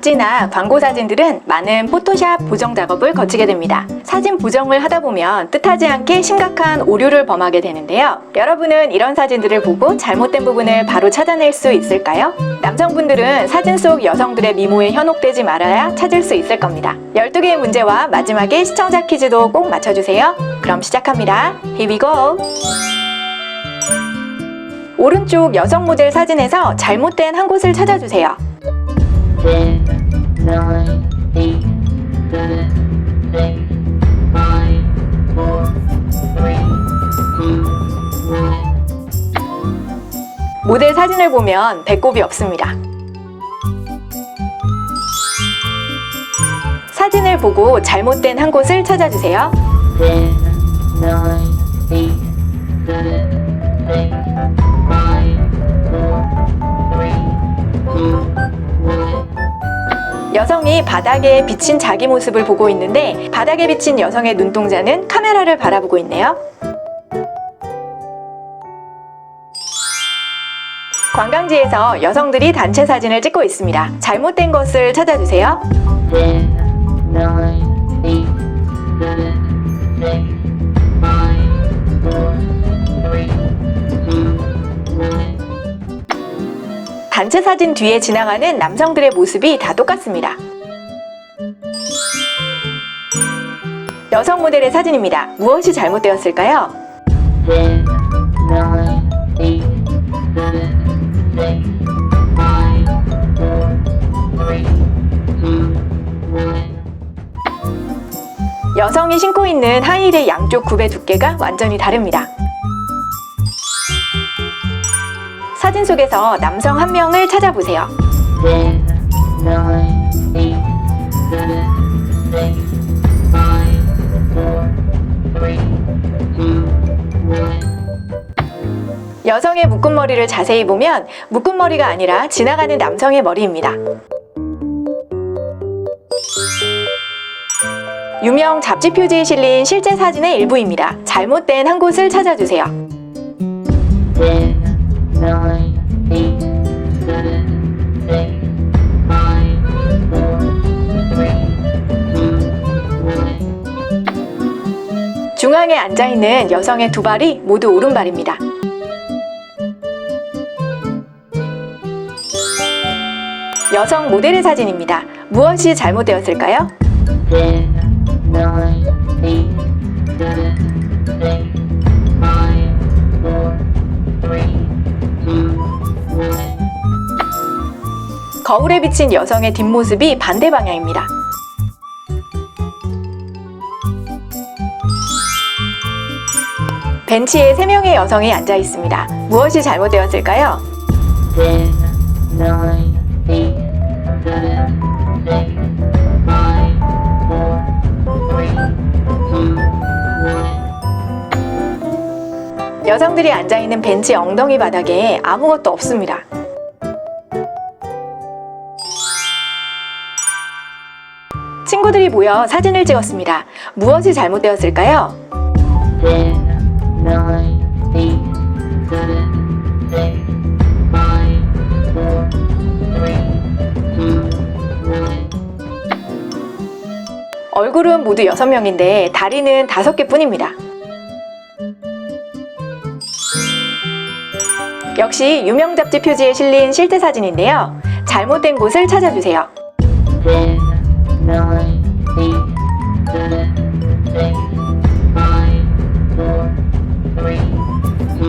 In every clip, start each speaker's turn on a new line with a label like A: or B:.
A: 잡지나 광고 사진들은 많은 포토샵 보정 작업을 거치게 됩니다. 사진 보정을 하다 보면 뜻하지 않게 심각한 오류를 범하게 되는데요. 여러분은 이런 사진들을 보고 잘못된 부분을 바로 찾아낼 수 있을까요? 남성분들은 사진 속 여성들의 미모에 현혹되지 말아야 찾을 수 있을 겁니다. 12개의 문제와 마지막에 시청자 퀴즈도 꼭 맞춰주세요. 그럼 시작합니다. Here we go! 오른쪽 여성 모델 사진에서 잘못된 한 곳을 찾아주세요.
B: 10, 9, 8, 7, 6, 5, 4, 3, 2, 1.
A: 모델 사진을 보면 배꼽이 없습니다. 사진을 보고 잘못된 한 곳을 찾아주세요.
B: 10,
A: 여성이 바닥에 비친 자기 모습을 보고 있는데 바닥에 비친 여성의 눈동자는 카메라를 바라보고 있네요. 관광지에서 여성들이 단체 사진을 찍고 있습니다. 잘못된 것을 찾아주세요.
B: 10, 9, 8, 7, 6, 5, 4, 3, 2, 1.
A: 단체 사진 뒤에 지나가는 남성들의 모습이 다 똑같습니다. 여성 모델의 사진입니다. 무엇이 잘못되었을까요?
B: 10, 9, 8, 7, 6, 5, 4, 3, 2, 1.
A: 여성이 신고 있는 하이힐의 양쪽 굽의 두께가 완전히 다릅니다. 사진 속에서 남성 한 명을 찾아보세요. 여성의 묶은 머리를 자세히 보면 묶은 머리가 아니라 지나가는 남성의 머리입니다. 유명 잡지 표지에 실린 실제 사진의 일부입니다. 잘못된 한 곳을 찾아주세요.
B: 10, 9, 8, 7, 6, 5, 4, 3, 2, 1.
A: 중앙에 앉아 있는 여성의 두 발이 모두 오른발입니다. 여성 모델의 사진입니다. 무엇이 잘못되었을까요?
B: 10, 9, 8, 7, 6, 5, 4, 3, 2, 1.
A: 거울에 비친 여성의 뒷모습이 반대 방향입니다. 벤치에 세 명의 여성이 앉아 있습니다. 무엇이 잘못되었을까요? 여성들이 앉아 있는 벤치 엉덩이 바닥에 아무것도 없습니다. 친구들이 모여 사진을 찍었습니다. 무엇이 잘못되었을까요?
B: 10, 9, 8, 7, 6, 5, 6, 5, 4, 3, 2, 1.
A: 얼굴은 모두 6명인데 다리는 5개 뿐입니다. 역시 유명 잡지 표지에 실린 실제 사진인데요. 잘못된 곳을 찾아주세요.
B: 10, 9, 8, 7, 6, 5, 6, 5, 4, 3, 2,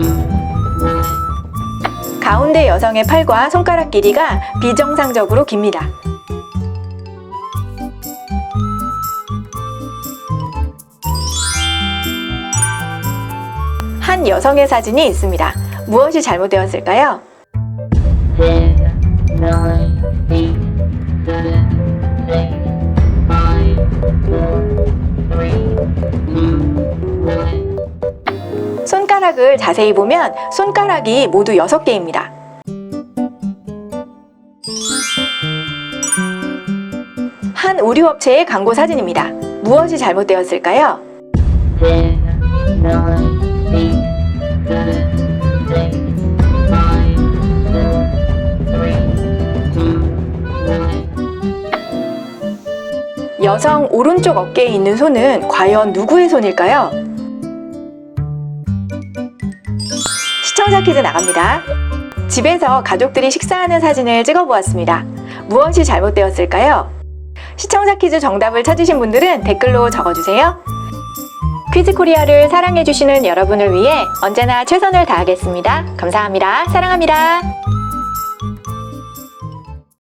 B: 1.
A: 가운데 여성의 팔과 손가락 길이가 비정상적으로 깁니다. 한 여성의 사진이 있습니다. 무엇이 잘못되었을까요?
B: 10, 9, 8, 7, 6, 5, 6, 5, 4, 3, 2, 1.
A: 손가락을 자세히 보면 손가락이 모두 6개입니다. 한 의류업체의 광고 사진입니다. 무엇이 잘못되었을까요? 여성 오른쪽 어깨에 있는 손은 과연 누구의 손일까요? 시청자 퀴즈 나갑니다. 집에서 가족들이 식사하는 사진을 찍어 보았습니다. 무엇이 잘못되었을까요? 시청자 퀴즈 정답을 찾으신 분들은 댓글로 적어주세요. 퀴즈 코리아를 사랑해주시는 여러분을 위해 언제나 최선을 다하겠습니다. 감사합니다. 사랑합니다.